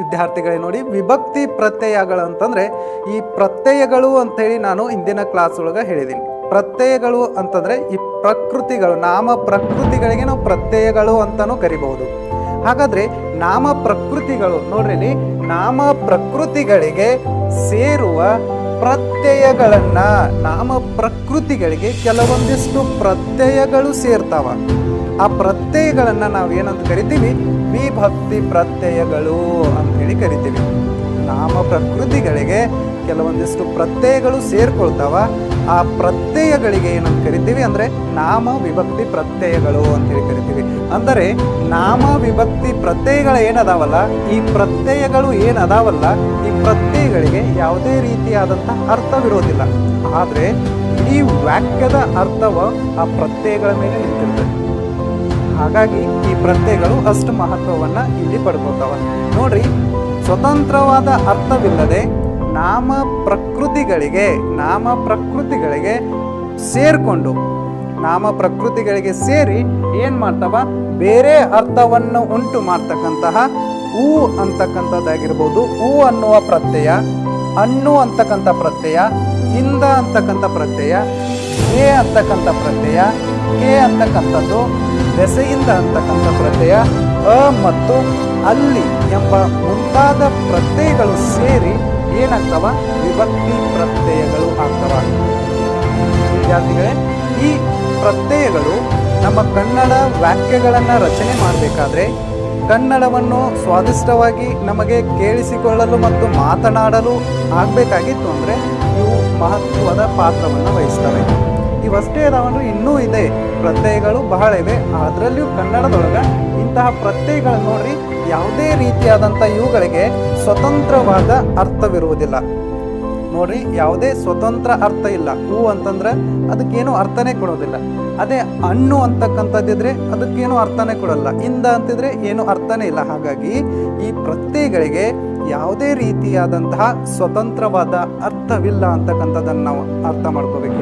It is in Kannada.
ವಿದ್ಯಾರ್ಥಿಗಳೇ ನೋಡಿ, ವಿಭಕ್ತಿ ಪ್ರತ್ಯಯಗಳು ಅಂತಂದ್ರೆ ಈ ಪ್ರತ್ಯಯಗಳು ಅಂತೇಳಿ ನಾನು ಇಂದಿನ ಕ್ಲಾಸ್ ಒಳಗೆ ಹೇಳಿದ್ದೀನಿ ಪ್ರತ್ಯಯಗಳು ಅಂತಂದ್ರೆ ಈ ಪ್ರಕೃತಿಗಳು, ನಾಮ ಪ್ರಕೃತಿಗಳಿಗೆ ನಾವು ಪ್ರತ್ಯಯಗಳು ಅಂತಲೂ ಕರಿಬಹುದು. ಹಾಗಾದ್ರೆ ನಾಮ ಪ್ರಕೃತಿಗಳು ನೋಡ್ರಿ ನಾಮ ಪ್ರಕೃತಿಗಳಿಗೆ ಸೇರುವ ಪ್ರತ್ಯಯಗಳನ್ನ ನಾಮ ಪ್ರಕೃತಿಗಳಿಗೆ ಕೆಲವೊಂದಿಷ್ಟು ಪ್ರತ್ಯಯಗಳು ಸೇರ್ತಾವ. ಆ ಪ್ರತ್ಯಯಗಳನ್ನ ನಾವು ಏನಂತ ಕರಿತೀವಿ? ವಿಭಕ್ತಿ ಪ್ರತ್ಯಯಗಳು ಅಂತ ಹೇಳಿ ಕರಿತೀವಿ. ನಾಮ ಪ್ರಕೃತಿಗಳಿಗೆ ಕೆಲವೊಂದಿಷ್ಟು ಪ್ರತ್ಯಯಗಳು ಸೇರ್ಕೊಳ್ತಾವ. ಆ ಪ್ರತ್ಯಯಗಳಿಗೆ ಏನಂತ ಕರಿತೀವಿ ಅಂದರೆ ನಾಮ ವಿಭಕ್ತಿ ಪ್ರತ್ಯಯಗಳು ಅಂತ ಹೇಳಿ ಕರಿತೀವಿ. ಅಂದರೆ ನಾಮ ವಿಭಕ್ತಿ ಪ್ರತ್ಯಯಗಳು ಏನದಾವಲ್ಲ? ಈ ಪ್ರತ್ಯಯಗಳು ಏನದಾವಲ್ಲ? ಈ ಪ್ರತ್ಯಯಗಳಿಗೆ ಯಾವುದೇ ರೀತಿಯಾದಂಥ ಅರ್ಥವಿರೋದಿಲ್ಲ. ಆದರೆ ಈ ವಾಕ್ಯದ ಅರ್ಥವ ಆ ಪ್ರತ್ಯಯಗಳ ಮೇಲೆ ನಿಂತಿರ್ತದೆ ಹಾಗಾಗಿ ಈ ಪ್ರತ್ಯಯಗಳು ಅಷ್ಟು ಮಹತ್ವವನ್ನು ಇಲ್ಲಿ ಪಡ್ಕೋತಾವ. ನೋಡ್ರಿ, ಸ್ವತಂತ್ರವಾದ ಅರ್ಥವಿಲ್ಲದೆ ನಾಮ ಪ್ರಕೃತಿಗಳಿಗೆ ನಾಮ ಪ್ರಕೃತಿಗಳಿಗೆ ಸೇರಿಕೊಂಡು, ನಾಮ ಪ್ರಕೃತಿಗಳಿಗೆ ಸೇರಿ ಏನು ಮಾಡ್ತವ? ಬೇರೆ ಅರ್ಥವನ್ನು ಉಂಟು ಮಾಡ್ತಕ್ಕಂತಹ ಹೂ ಅಂತಕ್ಕಂಥದ್ದಾಗಿರ್ಬೋದು. ಹೂ ಅನ್ನುವ ಪ್ರತ್ಯಯ ಅಣ್ಣು ಅಂತಕ್ಕಂಥ ಪ್ರತ್ಯಯ, ಇಂದ ಅಂತಕ್ಕಂಥ ಪ್ರತ್ಯಯ ಕೆ ಅಂತಕ್ಕಂಥ ಪ್ರತ್ಯಯ, ಕೆ ಅಂತಕ್ಕಂಥದ್ದು ಬೆಸೆಯಿಂದ ಅಂತಕ್ಕಂಥ ಪ್ರತ್ಯಯ, ಅ ಮತ್ತು ಅಲ್ಲಿ ಎಂಬ ಮುಂತಾದ ಪ್ರತ್ಯಯಗಳು ಸೇರಿ ಏನಾಗ್ತವ? ವಿಭಕ್ತಿ ಪ್ರತ್ಯಯಗಳು ಆಗ್ತವ. ವಿದ್ಯಾರ್ಥಿಗಳೇ, ಈ ಪ್ರತ್ಯಯಗಳು ನಮ್ಮ ಕನ್ನಡ ವಾಕ್ಯಗಳನ್ನು ರಚನೆ ಮಾಡಬೇಕಾದ್ರೆ ಕನ್ನಡವನ್ನು ಸ್ವಾದಿಷ್ಟವಾಗಿ ನಮಗೆ ಕೇಳಿಸಿಕೊಳ್ಳಲು ಮತ್ತು ಮಾತನಾಡಲು ಆಗಬೇಕಾಗಿತ್ತು ಅಂದರೆ ಇವು ಮಹತ್ವದ ಪಾತ್ರವನ್ನು ವಹಿಸ್ತವೆ. ಇವಷ್ಟೇ ಅದಾವಂದ್ರೆ ಇನ್ನೂ ಇದೆ. ಪ್ರತ್ಯಯಗಳು ಬಹಳ ಇವೆ. ಅದರಲ್ಲಿಯೂ ಕನ್ನಡದೊಳಗೆ ಇಂತಹ ಪ್ರತ್ಯಯಗಳು ನೋಡ್ರಿ. ಯಾವುದೇ ರೀತಿಯಾದಂಥ ಇವುಗಳಿಗೆ ಸ್ವತಂತ್ರವಾದ ಅರ್ಥವಿರುವುದಿಲ್ಲ. ನೋಡ್ರಿ, ಯಾವುದೇ ಸ್ವತಂತ್ರ ಅರ್ಥ ಇಲ್ಲ. ಹೂ ಅಂತಂದ್ರೆ ಅದಕ್ಕೇನು ಅರ್ಥನೇ ಕೊಡೋದಿಲ್ಲ. ಅದೇ ಹಣ್ಣು ಅಂತಕ್ಕಂಥದ್ದಿದ್ರೆ ಅದಕ್ಕೇನು ಅರ್ಥನೇ ಕೊಡಲ್ಲ. ಇಂದ ಅಂತಿದ್ರೆ ಏನು ಅರ್ಥನೇ ಇಲ್ಲ. ಹಾಗಾಗಿ ಈ ಪ್ರತ್ಯಯಗಳಿಗೆ ಯಾವುದೇ ರೀತಿಯಾದಂತಹ ಸ್ವತಂತ್ರವಾದ ಅರ್ಥವಿಲ್ಲ ಅಂತಕ್ಕಂಥದ್ದನ್ನು ನಾವು ಅರ್ಥ ಮಾಡ್ಕೋಬೇಕಿದೆ